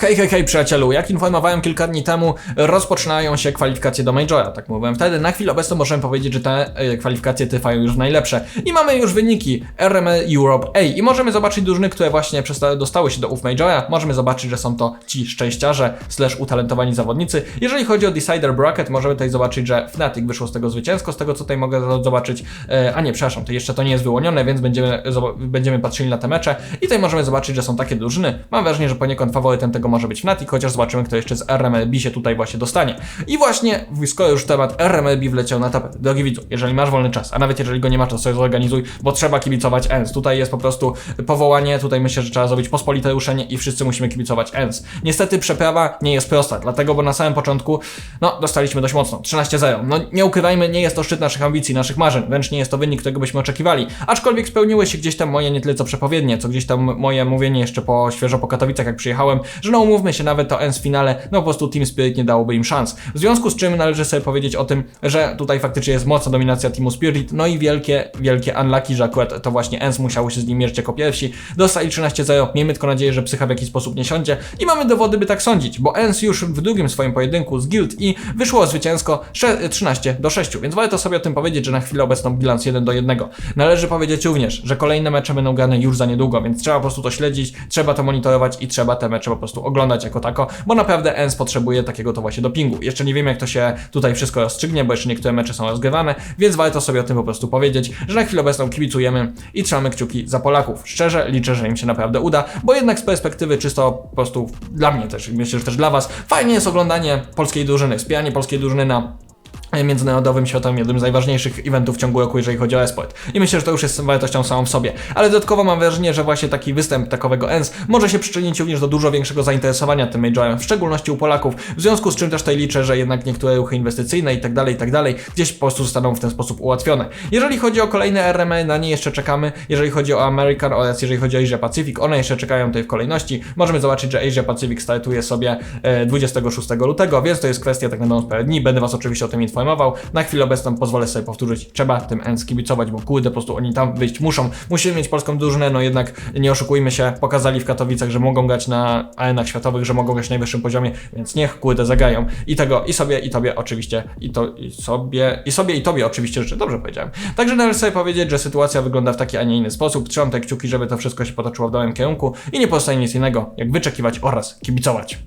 Hej, hej, hej przyjacielu, jak informowałem kilka dni temu, rozpoczynają się kwalifikacje do Majora, tak mówiłem wtedy. Na chwilę obecną możemy powiedzieć, że te e, kwalifikacje trwają już najlepsze. I mamy już wyniki RML Europe A i możemy zobaczyć drużyny, które właśnie dostały się do UF Majora. Możemy zobaczyć, że są to ci szczęściarze, slash utalentowani zawodnicy. Jeżeli chodzi o Decider Bracket, możemy tutaj zobaczyć, że Fnatic wyszło z tego zwycięsko, z tego co tutaj mogę zo- zobaczyć, e, a nie, przepraszam, to jeszcze to nie jest wyłonione, więc będziemy, będziemy patrzyli na te mecze i tutaj możemy zobaczyć, że są takie drużyny. Mam wrażenie, że poniekąd faworytem tego może być Fnatic, chociaż zobaczymy, kto jeszcze z RMLB się tutaj właśnie dostanie. I właśnie, skoro już temat RMLB wleciał na tapet, drogi widzu, jeżeli masz wolny czas, a nawet jeżeli go nie masz, to sobie zorganizuj, bo trzeba kibicować ENS. Tutaj jest po prostu powołanie, tutaj myślę, że trzeba zrobić pospolite ruszenie i wszyscy musimy kibicować ENS. Niestety przeprawa nie jest prosta, dlatego, bo na samym początku, no, dostaliśmy dość mocno, 13-0. No, nie ukrywajmy, nie jest to szczyt naszych ambicji, naszych marzeń, wręcz nie jest to wynik, którego byśmy oczekiwali. Aczkolwiek spełniły się gdzieś tam moje nie tyle co przepowiednie, co gdzieś tam moje mówienie jeszcze po świeżo po Katowicach, jak przyjechałem, że no umówmy się, nawet to ENS w finale, no po prostu Team Spirit nie dałoby im szans. W związku z czym należy sobie powiedzieć o tym, że tutaj faktycznie jest mocna dominacja Teamu Spirit, no i wielkie, wielkie unlucky, że akurat to właśnie ENS musiało się z nim mierzyć jako pierwsi. Dostali 13-0, miejmy tylko nadzieję, że psycha w jakiś sposób nie siądzie i mamy dowody, by tak sądzić, bo ENS już w drugim swoim pojedynku z Guild i wyszło zwycięsko sze- 13 do 6, więc warto sobie o tym powiedzieć, że na chwilę obecną bilans 1 do 1. Należy powiedzieć również, że kolejne mecze będą grane już za niedługo, więc trzeba po prostu to śledzić, trzeba to monitorować i trzeba te mecze po prostu oglądać jako tako, bo naprawdę ENS potrzebuje takiego to właśnie dopingu. Jeszcze nie wiem jak to się tutaj wszystko rozstrzygnie, bo jeszcze niektóre mecze są rozgrywane, więc warto sobie o tym po prostu powiedzieć, że na chwilę obecną kibicujemy i trzymamy kciuki za Polaków. Szczerze liczę, że im się naprawdę uda, bo jednak z perspektywy czysto po prostu dla mnie też, myślę, że też dla Was, fajnie jest oglądanie polskiej drużyny, wspieranie polskiej drużyny na międzynarodowym światowym, jednym z najważniejszych eventów w ciągu roku, jeżeli chodzi o esport. I myślę, że to już jest wartością samą w sobie. Ale dodatkowo mam wrażenie, że właśnie taki występ takowego ENS może się przyczynić również do dużo większego zainteresowania tym majorem, w szczególności u Polaków, w związku z czym też tutaj liczę, że jednak niektóre ruchy inwestycyjne i tak dalej, i tak dalej, gdzieś po prostu zostaną w ten sposób ułatwione. Jeżeli chodzi o kolejne RMA, na nie jeszcze czekamy. Jeżeli chodzi o American oraz jeżeli chodzi o Asia Pacific, one jeszcze czekają tutaj w kolejności. Możemy zobaczyć, że Asia Pacific startuje sobie e, 26 lutego, więc to jest kwestia tak na parę dni. Będę Was oczywiście o tym informował. Na chwilę obecną pozwolę sobie powtórzyć, trzeba tym ENS kibicować, bo kurde, po prostu oni tam wyjść muszą. Musimy mieć polską drużynę, no jednak nie oszukujmy się, pokazali w Katowicach, że mogą grać na arenach światowych, że mogą grać na najwyższym poziomie, więc niech kurde zagają. I tego, i sobie, i tobie oczywiście, i to, i sobie, i sobie, i tobie oczywiście życzę, dobrze powiedziałem. Także należy sobie powiedzieć, że sytuacja wygląda w taki, a nie inny sposób. Trzymam te kciuki, żeby to wszystko się potoczyło w dobrym kierunku i nie pozostaje nic innego, jak wyczekiwać oraz kibicować.